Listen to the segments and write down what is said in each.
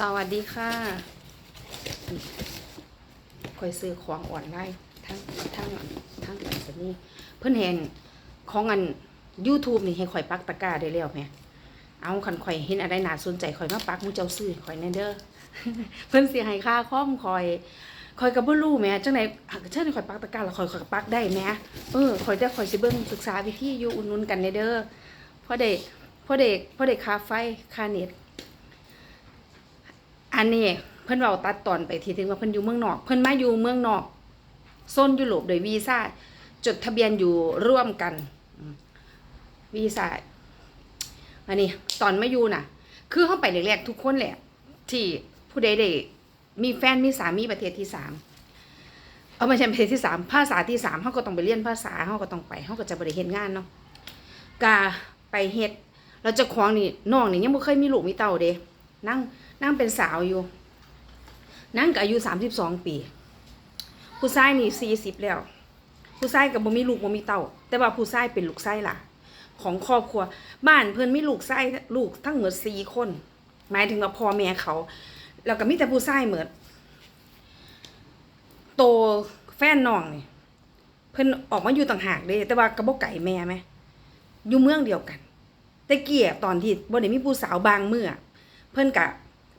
สวัสดีค่ะคอยซื้อของออนไลน์ทั้งทั้งทั้งอันนี้ เพื่อนเห็นของอัน YouTube นี่ให้ข่อยปักตะกร้าได้แล้วแหมเอาคันข่อยเห็นอะไรน่าสนใจข่อยมาปักมูเจ้าซื้อข่อยแน่เด้อเพิ่อนเสิให้ค่าคอมข่อยข่อยก็บ่รู้แหมจังได๋เชิญให้ข่อยปักตะกร้าแล้วข่อยข่อยปักได้แหมเออข่อยจะข่อยสิเบิ่งศึกษาวิธีอยู่อุ่นนุนกันแน่เด้อพราะเด็กพราะเด็กพราะเด็กคาไฟคาเน็ต อันนี้เพิ่นเว้าตัดตอนไปทีถึงว่าเพิ่นอยู่เมืองนอก เพิ่นมาอยู่เมืองนอกโซนยุโรปโดยวีซ่าจดทะเบียนอยู่ร่วมกันวีซ่าอันนี้ตอนมาอยู่น่ะ คือเข้าไปแรกๆทุกคนแหละ ที่ผู้ใดได้มีแฟนมีสามีประเทศที่สามเอาไม่ใช่ประเทศที่สามภาษาที่สามเขาก็ต้องไปเรียนภาษาเขาก็ต้องไปเขาก็จะบริเฮ็ดงานเนาะกาไปเฮ็ดเราจะคว้างนี่น้องนี่ยังไม่เคยมีลูกมีเต้าเด้นั่ง นั่งเป็นสาวอยู่ นั่งก็อายุสามสิบสองปี ผู้ชายนี่สี่สิบแล้ว ผู้ชายกับบ่มีลูกบ่มีเต้า แต่ว่าผู้ชายเป็นลูกชายล่ะ ของครอบครัว บ้านเพิ่อนมีลูกชายลูกทั้งหมดสี่คน หมายถึงว่าพ่อแม่เขา แล้วก็มีแต่ผู้ชายเหมือนโตแฟนน้องนี่เพิ่นออกมาอยู่ต่างหากเด้แต่ว่ากระบอกไก่แม่ไหมอยู่เมืองเดียวกัน แต่เกียตอนที่บ่ได้มีผู้สาวบางเมื่อ เพิ่นกะ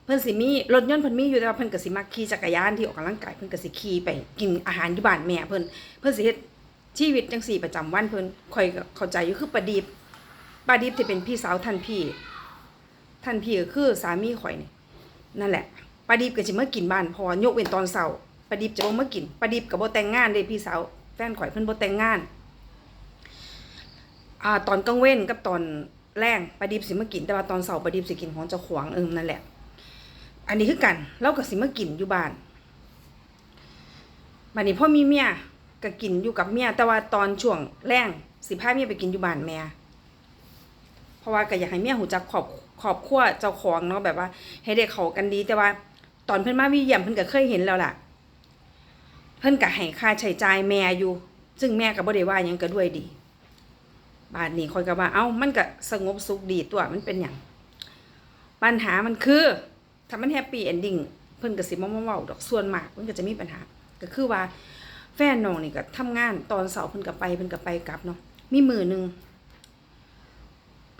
เพิ่นสิมีรถยนต์เพิ่นมีอยู่แต่ว่าเพิ่นก็สิมักขี่จักรยานที่ออกกำลังกายเพิ่นก็สิขี่ไปกินอาหารอยู่บ้านแม่เพิ่นเพิ่นสิเฮ็ดชีวิตจังซี่ประจำวันเพิ่นข่อยก็เข้าใจอยู่คือประดีบประดีบที่เป็นพี่สาวท่านพี่ ท่านพี่ก็คือสามีข่อยนี่นั่นแหละประดีบก็สิมากินบ้านพอยกเว้นตอนเช้าประดีบจะบ่มากินประดีบก็บ่แต่งงานเด้พี่สาวแฟนข่อยเพิ่นบ่แต่งงานอ่าตอนกลางเว้นกับตอนแรงปลาดิบสิมากินแต่ว่าตอนเสาร์ปลาดิบสิกินของเจ้าขวางเอิมนั่นแหละ อันนี้คือกันเราก็สิมากินอยู่บ้านบัดนี้พ่อมีเมียก็กินอยู่กับเมียแต่ว่าตอนช่วงแรงสิพาเมียไปกินอยู่บ้านแม่เพราะว่าก็อยากให้เมียหูจักขอบขอบครัวเจ้าของเนาะแบบว่า ให้ได้เขากันดีแต่ว่า ตอนเพิ่นมาวิเยี่ยมเพิ่นก็เคยเห็นแล้วล่ะ เพิ่นก็ให้ค่าใช้จ่ายแม่อยู่ ซึ่งแม่ก็บ่ได้ว่าหยังก็ด้วยดีบาดนี้คอยก็ว่าเอ้ามันก็สงบสุขดีตัวมันเป็นอย่างปัญหามันคือ ถ้ามันแฮปปี้เอนดิ้งเพิ่นก็สิมาเว้าดอกส่วนมากเพิ่นก็จะมีปัญหา ก็คือว่าแฟนน้องนี่ก็ทำงานตอนเสาร์เพิ่นก็ไปเพิ่นก็ไปกลับเนาะมีมือหนึ่ง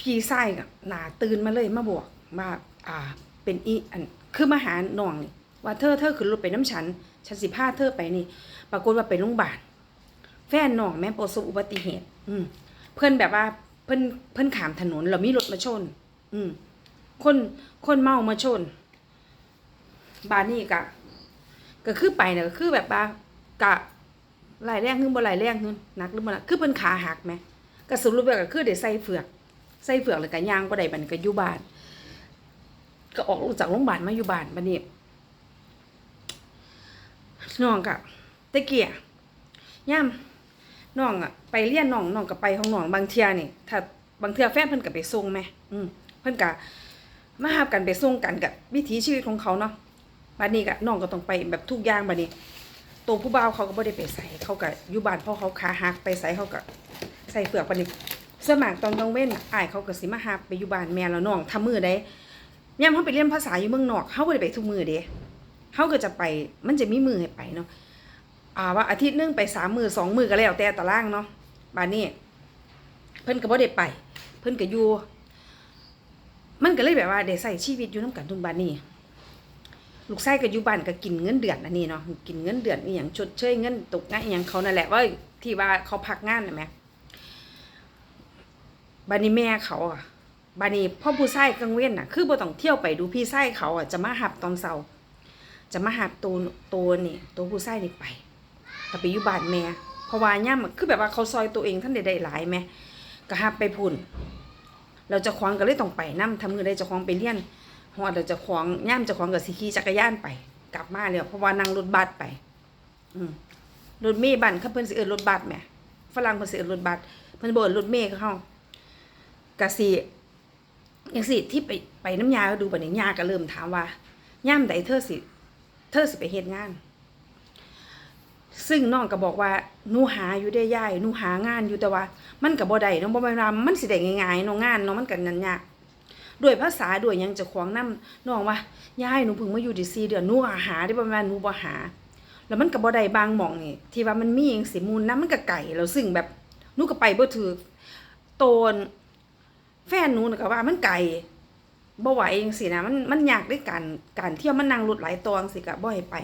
พี่ชายก็หน้าตื่นมาเลยมาบอกว่าอ่าเป็นอีอันคือมาหาน้องนี่ว่าเธอเธอขึ้นรถไปน้ำฉันฉันสิพาเธอไปนี่ ปรากฏว่าไปโรงพยาบาลแฟนน้องแม่ประสบอุบัติเหตุ อืม เพื่อนแบบว่าเพื่อนเพื่อนขามถนนแล้วมีรถมาชน อืม คนคนเมามาชน บานนี่กะก็คือไปเนี่ยก็คือแบบว่ากะไหลายแรงขึ้นบ่ไหลายแรงขึ้นหนักหรือบ่หนักคือเพิ่นขาหักไหมก็สรุปแล้วก็คือได้ใส่เฟือกใส่เฟือกแล้วก็ย่างบ่ได้บันก็อยู่บ้าน ก็ออกจากโรงพยาบาลมาอยู่บ้านบัดนี้น้องกะตะเกียย่ามน้องอะไปเรียนน้องน้องก็ไปของน้องบางเที่ยนี่ถ้าบางเที่ยแฟนเพิ่นก็ไปส่งแหมอืมเพิ่นก็มาหากันไปส่งกันกับวิถีชีวิตของเขาเนาะ บัดนี้ก็น้องก็ต้องไปแบบทุกอย่างบัดนี้ตัวผู้บ่าวเขาก็บ่ได้ไปใส่เขาก็อยู่บ้านพราะเขาขาหักไปใส่เขาก็ใส่เฟือกบัดนี้ส่วนมากตอนกลางเว้นอ้ายเขาก็สิมาหาไปอยู่บ้านแม่แล้วน้องทำมือได้ยามเฮาไปเรียนภาษาอยู่เมืองนอกเฮาบ่ได้ไปทุกมือเด้เฮาก็จะไปมันจะมีมือให้ไปเนาะอ่าว่าอาทิตย์นึงไปสามมือสองมือก็แล้วแต่ตารางเนาะบานนี้เพิ่นก็บ่ได้ไป เพิ่นก็อยู่มันก็เลยแบบว่าได้ใส่ชีวิตอยู่นํกันทุกบานนี้ ลูกชายก็อยู่บ้านก็กินเงินเดือนอันนี้เนาะกินเงินเดือนอีหยังชดเชยเงินตกงานอีหยังเขานั่นแหละว่าที่ว่าเขาพักงานนะแหมบานีแม่เขาอะบานีพ่อผู้ชายกังเว้นน่ะ คือบ่ต้องเที่ยวไปดูพี่ชายเขาอะจะมาหับตอนเช้าจะมาหับตัวตัวนี่ตัวผู้ชายนี่ไปก็ไปอยู่บ้านแม่เพราะว่าย่ามคือแบบว่าเขาซอยตัวเองท่านได้ได้หลายแม่ก็หับไปพุ่นเราจะคว้างก็เลยต้องไปนํทำมือได้จะคว้างไปเรียน ฮอดเราจะคว้างย่ามจะคว้างกับสิขี่จักรยานไป กลับมาแล้วเพราะว่านั่งรถบัสไป อืมรถเมล์บันเขาเพิ่นสิเอินรถบัสแหมฝรั่งเพิ่นสิเอินรถบัสเพิ่นบ่เอินรถเมล์เขากะสิจังสิที่ไปไปน้ำยาดูบัดนี้ยาก็เริ่มถามว่าย่ามใดเธอสิ เธอสิไปเฮ็ดงาน ซึ่งน้องก็บอกว่าหนูหาอยู่ได้ย่ายหนูหางานอยู่แต่ว่า มันก็บ่ได้เนาะบ่แม่นว่ามันสิได้ง่ายๆเนาะงานเนาะมันก็นั่นยาก ด้วยภาษาด้วยยังจะของน้ำน้องว่ายายหนูเพิ่งมาอยู่ได้4เดือนหนูหาหาได้ประมาณหนูบ่หา แล้วมันก็บ่ได้บางหม่องนี่ที่ว่ามันมีจังสิมูลน้ำมันก็ไก่แล้วซึ่งแบบหนูก็ไปบ่ถือโตนแฟนหนูนะก็ว่ามันไก่บ่ไหวจังซี่นะมันมันยากด้วยการการเที่ยวมันนั่งรถหลายตอนสิก็บ่ให้ไป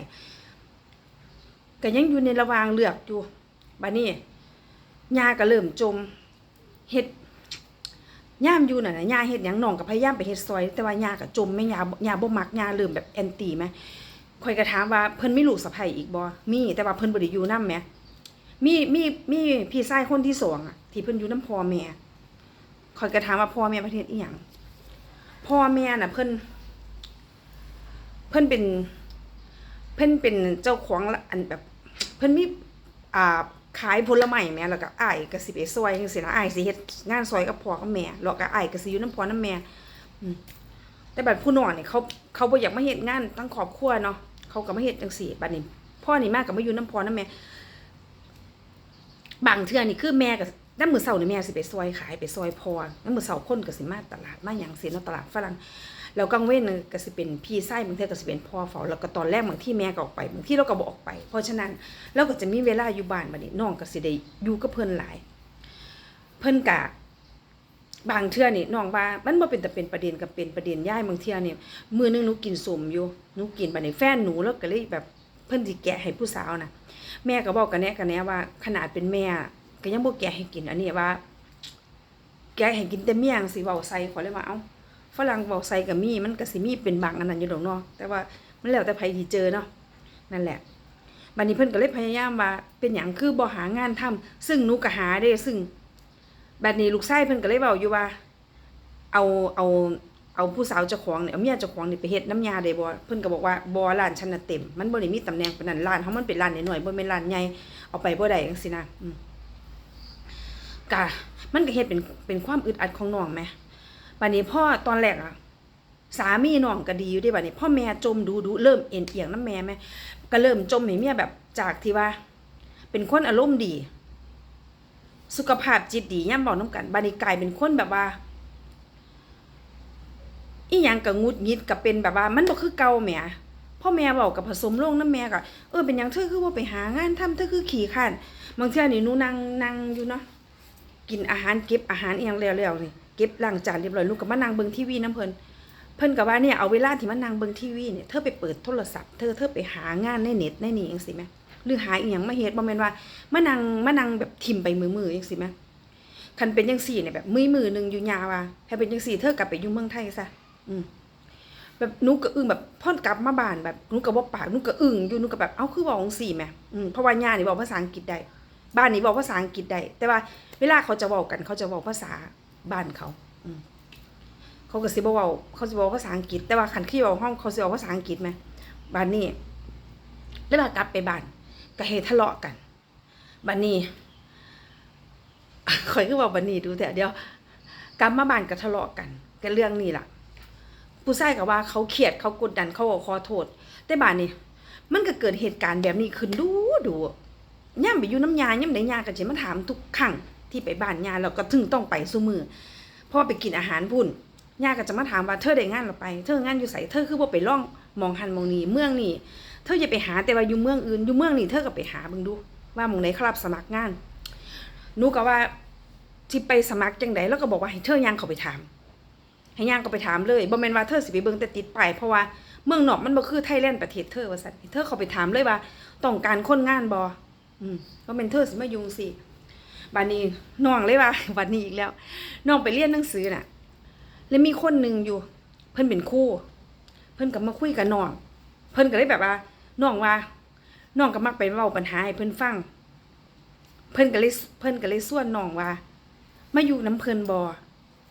ก็ยังอยู่ในระวางเลือกอยู่บัดนี้ยาก็เริ่มจมเฮ็ด ย่ามอยู่น่ะนะยาเฮ็ดหยังน้องก็พยายามไปเฮ็ดซอย แต่ว่ายาก็จมแม่ยายาบ่มักยาเริ่มแบบแอนตี้แม่ข่อยก็ถามว่าเพิ่นมีลูกสะใภ้อีกบ่มีแต่ว่าเพิ่นบ่ได้อยู่นำแหมมีมีมีพี่ชายคนที่สองอะที่เพิ่นอยู่นำพ่อแม่ข่อยก็ถามว่าพ่อแม่ประเทศอีหยังพ่อแม่น่ะเพิ่นเพิ่นเป็น เพิ่นเป็นเจ้าของอันแบบ เพิ่นมีอ่า ขายผลไม้แหม่แล้วก็อ้ายก็สิไปซอยจังซี่นะอ้ายสิเฮ็ดงานซอยกับพ่อกับแม่แล้วก็อ้ายก็สิอยู่นำพ่อนำแม่อืมแต่บัดผู้น้องนี่เขาเขาบ่อยากมาเฮ็ดงานทั้งครอบครัวเนาะเขาก็มาเฮ็ดจังซี่บัดนี้พ่อนี่มาก็มาอยู่นำพ่อนำแม่บางเทื่อนี่คือแม่ก็น้ำมือเสาร์นี่แม่สิไปซอยขายไปซอยพอน้ำมือเสาร์คนก็สิมาตลาดมาหยังสิเนาะตลาดฝรั่ง แล้วกลางเว้นก็สิเป็นพี่ไส้บางเทื่อก็สิเป็นพ่อเฝ้าแล้วก็ตอนแรกบางที่แม่ก็ออกไปบางที่เราก็บ่ออกไป เพราะฉะนั้นเราก็จะมีเวลาอยู่บ้านบัดนี้น้องก็สิได้อยู่กับเพิ่นหลาย เพิ่นกะบางเทื่อนี่น้องว่ามันบ่เป็นแต่เป็นประเด็นกับเป็นประเด็นย่ายบางเทื่อนี่มื้อนึงหนูกินสมอยู่หนูกินบัดนี้แฟนหนูแล้วก็เลยแบบเพิ่นสิแกะให้ผู้สาวนะแม่ก็บอกกันแน่กันแน่ว่า ขนาดเป็นแม่ก็ยังบ่แกะให้กินอันนี้ว่า แกะให้กินแต่เมี่ยงสิเว้าใส่ขอเลยว่าเอ้า ฝรั่งเว้าใส่ก็มีมันก็สิมีเป็นบางอันนั้นอยู่ดอกเนาะแต่ว่ามันแล้วแต่ไผที่เจอเนาะนั่นแหละบัดนี้เพิ่นก็เลยพยายามว่าเป็นหยังคือบ่หางานทำซึ่งหนูก็หาเด้ซึ่งบัดนี้ลูกชายเพิ่นก็เลยเว้าอยู่ว่า เอาเอาเอาผู้สาวเจ้าของเนี่ยเอาเมียเจ้าของนี่ไปเฮ็ดน้ำยาได้บ่เพิ่นก็บอกว่าบ่ร้านฉันน่ะเต็ม มันบ่ได้มีตำแหน่งปานนั้นร้านเฮามันเป็นร้านน้อยๆบ่แม่นร้านใหญ่เอาไปบ่ได้จังซี่นะอืมกะมันก็เฮ็ดเป็นเป็นความอึดอัดของน้องแหม บัดนี้พ่อตอนแรกอะสามีน้องก็ดีอยู่เด้บัดนี้พ่อแม่จมดูดูเริ่มเอ็นเอียงน้ำแม่แม่ก็เริ่มจมให้เมียแบบจากที่ว่า เป็นคนอารมณ์ดี สุขภาพจิตดีย่ำเบาน้ำกันบัดนี้กลายเป็นคนแบบว่าอีหยังกับงุดงิดกับเป็นแบบว่ามันบ่คือเก่าแหมพ่อแม่เว้ากับผสมโลงน้ำแม่ก็เออเป็นยังเธอคือว่าไปหางานทำเธอคือขี้ข้นบางเทื่อนี่นูนั่งนั่งอยู่เนาะกินอาหารเก็บอาหารเอียงแล้วๆนี่ เก็บล้างจานเรียบร้อยลูกก็มานั่งเบิงทีวีน้ำเพลินเพิ่นก็ว่าเนี่ยเอาเวลาที่มานั่งเบิงทีวีเนี่ยเธอไปเปิดโทรศัพท์เธอเธอไปหางานในเน็ตในนี่จังซี่แหมหรือหาอีหยังมาเฮ็ดบ่แม่นว่ามานั่งมานั่งแบบทิ่มไปมือๆจังซี่แหมคันเป็นจังซี่เนี่ยแบบมือมือหนึ่งอยู่ยาว่าถ้าเป็นจังซี่เธอกลับไปอยู่เมืองไทยซะอืมแบบนูก็อึ้งแบบพ่อนกลับมาบ้านแบบนูก็บ่ปากนูก็อึ้งอยู่นูก็แบบเอ้าคือบอกจังซี่แหมอืมเพราะว่าย่านี่บอกภาษาอังกฤษได้บ้านนี้บอกภาษาอังกฤษได้แต่ว่าเวลาเขาจะเว้ากันเขาจะเว้าภาษา บ้านเขา อืเขาก็สิบ่เว้าเขาสิเว้าภาษาอังกฤษ แต่ว่าคันขี้เว้าห้องเขาสิเว้าภาษาอังกฤษไหมบ้านนี้แล้วเรากลับไปบ้านก็เฮทะเลาะกันบ้านนี้ข่อยคือว่าบ้านนี้ดูแต่เดียวกลับมาบ้านก็ทะเลาะกันกันเรื่องนี้ล่ะผู้ชายก็ว่าเขาเครียดเขากดดันเขาขอโทษ แต่บ้านนี้มันก็เกิดเหตุการณ์แบบนี้ขึ้นดูดูย่ำไปอยู่น้ำยาย่ำไหนยากันจะมาถามทุกครั้ง ที่ไปบ้านยาเราก็ถึงต้องไปซุมือเพราะว่อไปกินอาหารพุ่นยาก็จะมาถามว่าเธอได้งานเราไป เธองานอยู่ใส่เธอคือว่าไปล่องมองหันมองนี้เมืองนี่เธออย่าไปหาแต่ว่าอยู่เมืองอื่นอยู่เมืองนี่เธอก็ไปหาบิ่งดู ว่ามองไหนเขารับสมัครงานนูก็ว่าที่ไปสมัครจังไดแล้วก็บอกว่าให้เธอย่างเขาไปถามให้ย่างก็ไปถามเลยบ่แม่นว่าเธอสิไปเบิ่งแต่ติดไปเพราะว่าเมืองนอกมันบ่คือไทยแลนด์ประเทศเธอว่าซั่นเธอเขาไปถามเลยว่าต้องการคนงานบ่อืมบ่แม่นเธอสิมายุ่งสิ บัดนี้น้องเลยว่าบัดนี้อีกแล้วน้องไปเรียนหนังสือน่ะ แล้วมีคนหนึ่งอยู่ เพิ่นเป็นครูเพิ่นก็มาคุยกับน้อง เพิ่นก็เลยแบบว่าน้องว่าน้องก็มักไปเว้าปัญหาให้เพิ่นฟัง เพิ่นก็เลยเพิ่นก็เลยส่วนน้องว่ามาอยู่น้ำเพิ่นบ่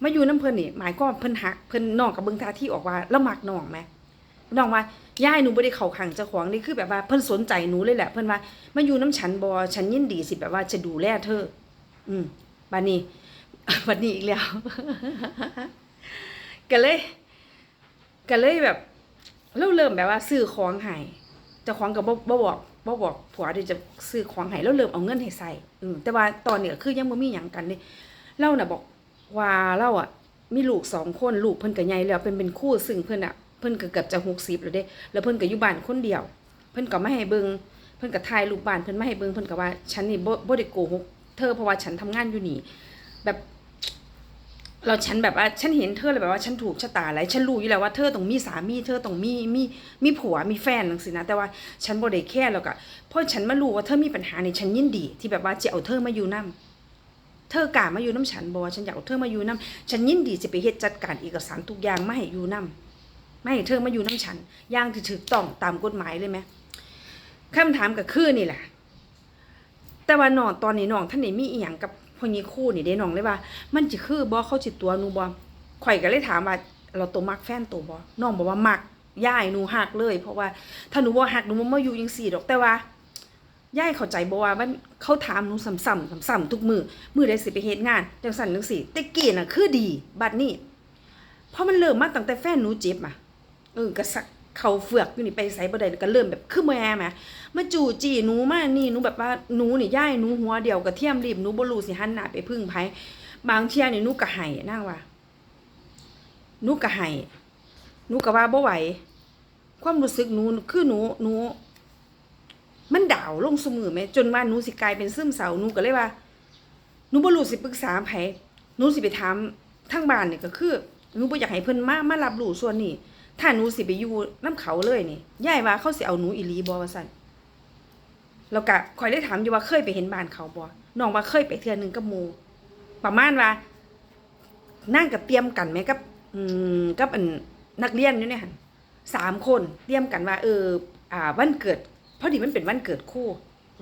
มาอยู่น้ำเพิ่นนี่หมายก็เพิ่นหักเพิ่นน้องกับเบิ่งท่าที่ออกว่าแล้วมักน้องไหมน้องว่าย่ายหนูบ่ได้เข้าข้างเจ้าของนี่คือแบบว่าเพิ่นสนใจหนูเลยแหละ เพิ่นว่ามาอยู่น้ำฉันบ่ฉันยินดีสิแบบว่าจะดูแลเธอ อืมบัดนี้บัดนี้อีกแล้ว ก็เลยก็เลยแบบเราเริ่มแบบว่าซื้อของให้เจ้าของก็บ่บ่บอกบ่บอกผัวที่จะซื้อของให้แล้วเริ่มเอาเงินให้ใส่อืมแต่ว่าตอนนี้ก็คือยังบ่มีหยังกันนี่เราน่ะบอกว่าเราอะมีลูกสองคนลูกเพิ่นก็ใหญ่แล้วเพิ่นเป็นคู่ซึ่งเพิ่นอะเพิ่นก็เกือบจะ60แล้วเด้ แล้วเพิ่นก็อยู่บ้านคนเดียว เพิ่นก็ไม่ให้เบิงเพิ่นก็ถ่ายรูปบ้านเพิ่นไม่ให้เบิงเพิ่นก็ว่าฉันนี่บ่บ่ได้โกหก เธอเพราะว่าฉันทำงานอยู่นี่ แบบเราฉันแบบว่าฉันเห็นเธอเลยแบบว่าฉันถูกชะตาอะไรฉันรู้อยู่แล้วว่าเธอต้องมีสามีเธอต้องมีมีมีผัวมีแฟนจังซี่นะแต่ว่าฉันบ่ได้แค่แล้วก็เพราะฉันมารู้ว่าเธอมีปัญหาในฉันยินดี ที่แบบว่าจะเอาเธอมาอยู่นํเธอกล้ามาอยู่น้ำฉันบ่ว่าฉันอยากเอาเธอมาอยู่นํฉันยินดีจะไปเฮ็ดจัดการเอกสารทุกอย่างไมาให้อยู่นํไม่ให้เธอมาอยู่น้ำฉันย่างถูกต้องตามกฎหมายเลยไหมคำถามก็คือนี่แหละ แต่ว่าน้องตอนนี้น้องท่านนี่มีอีหยังกับพ่อนี้คู่นี่เด้น้องเลยว่า มันจะคือบ่เข้าจิตตัวหนูบ่ข่อยก็เลยถามว่า เราตัวมักแฟนตัวบ่น้องบอกว่ามักย่ายหนูหักเลย เพราะว่าถ้าหนูบ่หักหนูบ่มาอยู่จังซี่ดอกแต่ว่าย่ายเข้าใจบ่ว่ามันเขาถามหนูซ้ำๆซ้ำๆทุกมือมือใดสิไปเฮ็ดงานจังซั่นจังซี่แต่กี้น่ะคือดีบัดนี้เพราะมันเริ่มมาตั้งแต่แฟนหนูเจ็บอะเออก็สัก เขาเฟือกอยู่นี่ไปไสบ่ได้ก็เริ่มแบบคือแม่แหมมาจู่จี้หนูมานี่หนูแบบว่าหนูนี่ย่ายหนูหัวเดียวกับเทียมรีบหนูบ่รู้สิหันหน้าไปพึ่งไผบางเที่ยนี่หนูก็ให้นางว่าหนูก็ให้หนูก็ว่าบ่ไหว ความรู้สึกหนูคือหนูหนูมันดาวลงซุมือแม่จนว่าหนูสิกลายเป็นซึมเศร้าหนูก็เลยว่าหนูบ่รู้สิปรึกษาไผหนูสิไปถามทางบ้านนี่ก็คือหนูบ่อยากให้เพิ่นมามารับรู้ส่วนนี้ ถ้าหนูสิไปอยู่น้ำเขาเลยนี่ยายว่าเขาสิเอาหนูอีลีบ่ว่าซั่นแล้วก็ข่อยได้ถามอยู่ว่าเคยไปเห็นบ้านเขาบ่น้องว่าเคยไปเทื่อหนึงกับมูประมาณว่านั่งกับเตรียมกันไหมกับ อืมกับอันนักเรียนอยู่เนี่ยสามคนเตรียมกันว่า เออ อ่า วันเกิดพอดีมันเป็นวันเกิดคู่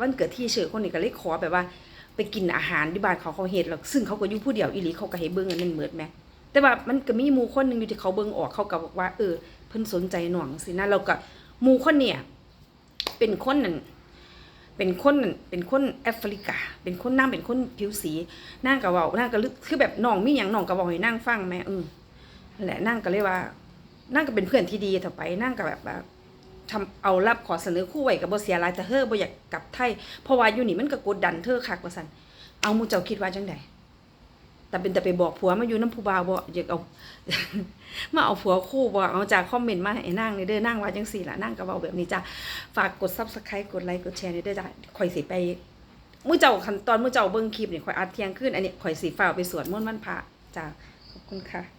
วันเกิดที่เชื่อคนนี้ก็เลยขอแบบว่า ไปกินอาหารที่บ้านเขาเขาเฮ็ดแล้วซึ่งเขาก็อยู่ผู้เดียวอีหลีเขาก็ให้เบิ่งอันนั้นเหมือนแหม แต่ว่ามันก็มีหมู่คนหนึ่งอยู่ที่เขาเบิ่งออกเขาก็บอกว่า เออ เพิ่นสนใจหน่องสินะแล้วก็หมู่คนเนี่ย เป็นคนนั่นเป็นคนนั่นเป็นคนแอฟริกา เป็นคนนางเป็นคนผิวสีนางก็เว้านางก็ลึกคือแบบน้องมีหยังน้องก็เว้าให้นางฟังแหม่เออแหละนางก็เลยว่านางก็เป็นเพื่อนที่ดีต่อไปนางก็แบบว่าทำเอารับขอเสนอคู่ไว้ก็บ่เสียหลายแต่เธอบ่อยากกลับไทยเพราะว่าอยู่นี่มันก็กดดันเธอคักว่าซั่นเอามูเจ้าคิดว่าจังได แต่เป็นแต่ไปบอกผัวมาอยู่น้ำผู้บ่าวบ่อยากเอา มาเอาผัวคู่บ่เอาจากคอมเมนต์มาให้นั่งในเด้อนั่งว่าจังสี่ล่ะนั่งกระเป๋าแบบนี้จ้ะฝากกดซับสไครต์กดไลค์กดแชร์ในเด้อจ้ะข่อยสิไปมื้อเจ้าคันตอนมื้อเจ้าเบิ่งคลิปนี่ข่อยอัดเที่ยงขึ้นอันนี้ข่อยสิฟ้าไปสวดมนต์วันพระจ้ะขอบคุณค่ะ